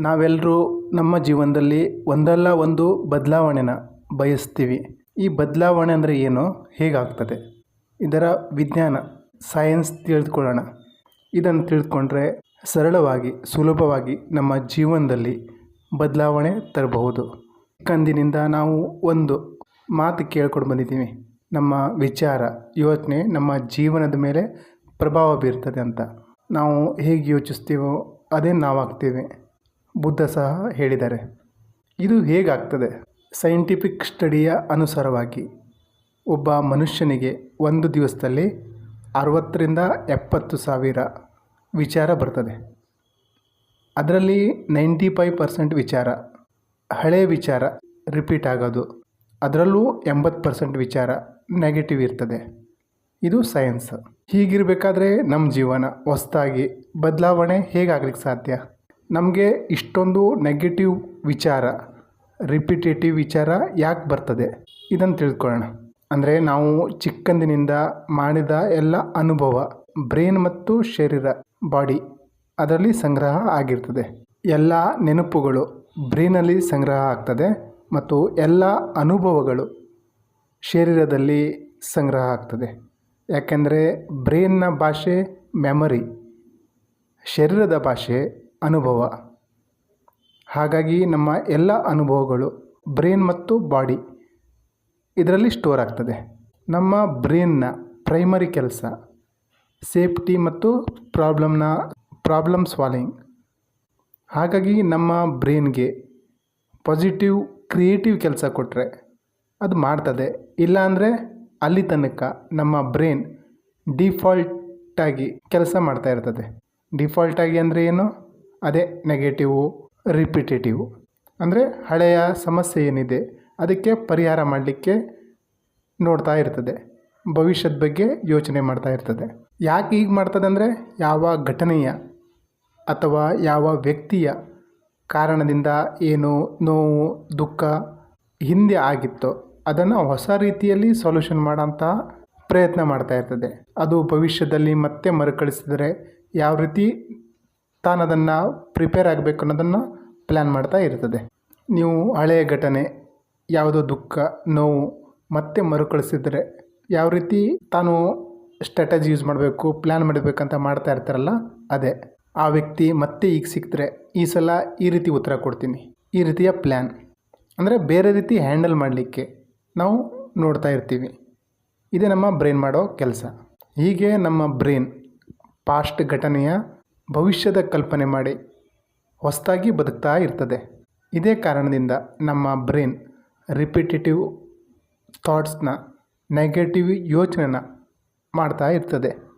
ನಾವೆಲ್ಲರೂ ನಮ್ಮ ಜೀವನದಲ್ಲಿ ಒಂದಲ್ಲ ಒಂದು ಬದಲಾವಣೆನ ಬಯಸ್ತೀವಿ. ಈ ಬದಲಾವಣೆ ಅಂದರೆ ಏನು? ಹೇಗಾಗ್ತದೆ? ಇದರ ವಿಜ್ಞಾನ ಸೈನ್ಸ್ ತಿಳಿದುಕೊಳ್ಳೋಣ ಇದನ್ನು ತಿಳಿದುಕೊಂಡ್ರೆ ಸರಳವಾಗಿ, ಸುಲಭವಾಗಿ ನಮ್ಮ ಜೀವನದಲ್ಲಿ ಬದಲಾವಣೆ ತರಬಹುದು. ಕಂದಿನಿಂದ ನಾವು ಒಂದು ಮಾತು ಕೇಳ್ಕೊಂಡು ಬಂದಿದ್ದೀವಿ. ನಮ್ಮ ವಿಚಾರ, ಯೋಚನೆ ನಮ್ಮ ಜೀವನದ ಮೇಲೆ ಪ್ರಭಾವ ಬೀರ್ತದೆ ಅಂತ. ನಾವು ಹೇಗೆ ಯೋಚಿಸ್ತೀವೋ ಅದೇ ನಾವಾಗ್ತೀವಿ. ಬುದ್ಧ ಸಹ ಹೇಳಿದ್ದಾರೆ. ಇದು ಹೇಗಾಗ್ತದೆ? ಸೈಂಟಿಫಿಕ್ ಸ್ಟಡಿಯ ಅನುಸಾರವಾಗಿ ಒಬ್ಬ ಮನುಷ್ಯನಿಗೆ ಒಂದು ದಿವಸದಲ್ಲಿ ಅರವತ್ತರಿಂದ ಎಪ್ಪತ್ತು ಸಾವಿರ ವಿಚಾರ ಬರ್ತದೆ. ಅದರಲ್ಲಿ ನೈಂಟಿ ಫೈವ್ ಪರ್ಸೆಂಟ್ ವಿಚಾರ ಹಳೆಯ ವಿಚಾರ ರಿಪೀಟ್ ಆಗೋದು. ಅದರಲ್ಲೂ ಎಂಬತ್ತು ಪರ್ಸೆಂಟ್ ವಿಚಾರ ನೆಗೆಟಿವ್ ಇರ್ತದೆ. ಇದು ಸೈನ್ಸ್ ಹೀಗಿರಬೇಕಾದ್ರೆ ನಮ್ಮ ಜೀವನ ಹೊಸ್ದಾಗಿ ಬದಲಾವಣೆ ಹೇಗಾಗ್ಲಿಕ್ಕೆ ಸಾಧ್ಯ? ನಮಗೆ ಇಷ್ಟೊಂದು ನೆಗೆಟಿವ್ ವಿಚಾರ ರಿಪಿಟೇಟಿವ್ ವಿಚಾರ ಯಾಕೆ ಬರ್ತದೆ? ಇದನ್ನು ತಿಳ್ಕೊಳ್ಳೋಣ ಅಂದರೆ ನಾವು ಚಿಕ್ಕಂದಿನಿಂದ ಮಾಡಿದ ಎಲ್ಲ ಅನುಭವ ಬ್ರೈನ್ ಮತ್ತು ಶರೀರ ಬಾಡಿ ಅದರಲ್ಲಿ ಸಂಗ್ರಹ ಆಗಿರ್ತದೆ. ಎಲ್ಲ ನೆನಪುಗಳು ಬ್ರೈನಲ್ಲಿ ಸಂಗ್ರಹ ಆಗ್ತದೆ ಮತ್ತು ಎಲ್ಲ ಅನುಭವಗಳು ಶರೀರದಲ್ಲಿ ಸಂಗ್ರಹ ಆಗ್ತದೆ. ಯಾಕೆಂದರೆ ಬ್ರೈನ್ನ ಭಾಷೆ ಮೆಮರಿ ಶರೀರದ ಭಾಷೆ ಅನುಭವ. ಹಾಗಾಗಿ ನಮ್ಮ ಎಲ್ಲ ಅನುಭವಗಳು ಬ್ರೈನ್ ಮತ್ತು ಬಾಡಿ ಇದರಲ್ಲಿ ಸ್ಟೋರ್ ಆಗ್ತದೆ. ನಮ್ಮ ಬ್ರೈನ್ನ ಪ್ರೈಮರಿ ಕೆಲಸ, ಸೇಫ್ಟಿ ಮತ್ತು ಪ್ರಾಬ್ಲಮ್ನ, ಪ್ರಾಬ್ಲಮ್ ಸಾಲ್ವಿಂಗ್. ಹಾಗಾಗಿ ನಮ್ಮ ಬ್ರೈನ್ಗೆ ಪಾಸಿಟಿವ್, ಕ್ರಿಯೇಟಿವ್ ಕೆಲಸ ಕೊಟ್ಟರೆ ಅದು ಮಾಡ್ತದೆ. ಇಲ್ಲಾಂದರೆ ಅಲ್ಲಿ ತನಕ ನಮ್ಮ ಬ್ರೈನ್ ಡಿಫಾಲ್ಟಾಗಿ ಕೆಲಸ ಮಾಡ್ತಾ ಇರ್ತದೆ. ಡಿಫಾಲ್ಟಾಗಿ ಅಂದರೆ ಏನು? ಅದೇ ನೆಗೆಟಿವು ರಿಪಿಟೇಟಿವ್ ಅಂದರೆ ಹಳೆಯ ಸಮಸ್ಯೆ ಏನಿದೆ, ಅದಕ್ಕೆ ಪರಿಹಾರ ಮಾಡಲಿಕ್ಕೆ ನೋಡ್ತಾ ಇರ್ತದೆ. ಭವಿಷ್ಯದ ಬಗ್ಗೆ ಯೋಚನೆ ಮಾಡ್ತಾ ಇರ್ತದೆ. ಯಾಕೆ ಈಗ ಮಾಡ್ತದೆ ಅಂದರೆ ಯಾವ ಘಟನೆಯ ಅಥವಾ ಯಾವ ವ್ಯಕ್ತಿಯ ಕಾರಣದಿಂದ ಏನು ನೋವು, ದುಃಖ ಹಿಂದೆ ಆಗಿತ್ತೋ ಅದನ್ನು ಹೊಸ ರೀತಿಯಲ್ಲಿ ಸೊಲ್ಯೂಷನ್ ಮಾಡೋಂಥ ಪ್ರಯತ್ನ ಮಾಡ್ತಾ ಇರ್ತದೆ. ಅದು ಭವಿಷ್ಯದಲ್ಲಿ ಮತ್ತೆ ಮರುಕಳಿಸಿದರೆ ಯಾವ ರೀತಿ ತಾನು ಅದನ್ನು ಪ್ರಿಪೇರ್ ಆಗಬೇಕು ಅನ್ನೋದನ್ನು ಪ್ಲ್ಯಾನ್ ಮಾಡ್ತಾ ಇರ್ತದೆ. ನೀವು ಹಳೆಯ ಘಟನೆ, ಯಾವುದೋ ದುಃಖ, ನೋವು ಮತ್ತೆ ಮರುಕಳಿಸಿದರೆ ಯಾವ ರೀತಿ ತಾನು ಸ್ಟ್ರಾಟಜಿ ಯೂಸ್ ಮಾಡಬೇಕು ಪ್ಲ್ಯಾನ್ ಮಾಡಬೇಕಂತ ಮಾಡ್ತಾ ಇರ್ತಾರಲ್ಲ, ಅದೇ. ಆ ವ್ಯಕ್ತಿ ಮತ್ತೆ ಈಗ ಸಿಕ್ಕಿದ್ರೆ ಈ ಸಲ ಈ ರೀತಿ ಉತ್ತರ ಕೊಡ್ತೀನಿ, ಈ ರೀತಿಯ ಪ್ಲ್ಯಾನ್ ಅಂದರೆ ಬೇರೆ ರೀತಿ ಹ್ಯಾಂಡಲ್ ಮಾಡಲಿಕ್ಕೆ ನಾವು ನೋಡ್ತಾ ಇರ್ತೀವಿ. ಇದೇ ನಮ್ಮ ಬ್ರೈನ್ ಮಾಡೋ ಕೆಲಸ. ಹೀಗೆ ನಮ್ಮ ಬ್ರೈನ್ ಪಾಸ್ಟ್ ಘಟನೆಯ ಭವಿಷ್ಯದ ಕಲ್ಪನೆ ಮಾಡಿ ಹೊಸದಾಗಿ ಬದುಕ್ತಾ ಇರ್ತದೆ. ಇದೇ ಕಾರಣದಿಂದ ನಮ್ಮ ಬ್ರೈನ್ ರಿಪಿಟೇಟಿವ್ ಥಾಟ್ಸ್ನ ನೆಗೆಟಿವ್ ಯೋಚನೆನ ಮಾಡ್ತಾ ಇರ್ತದೆ.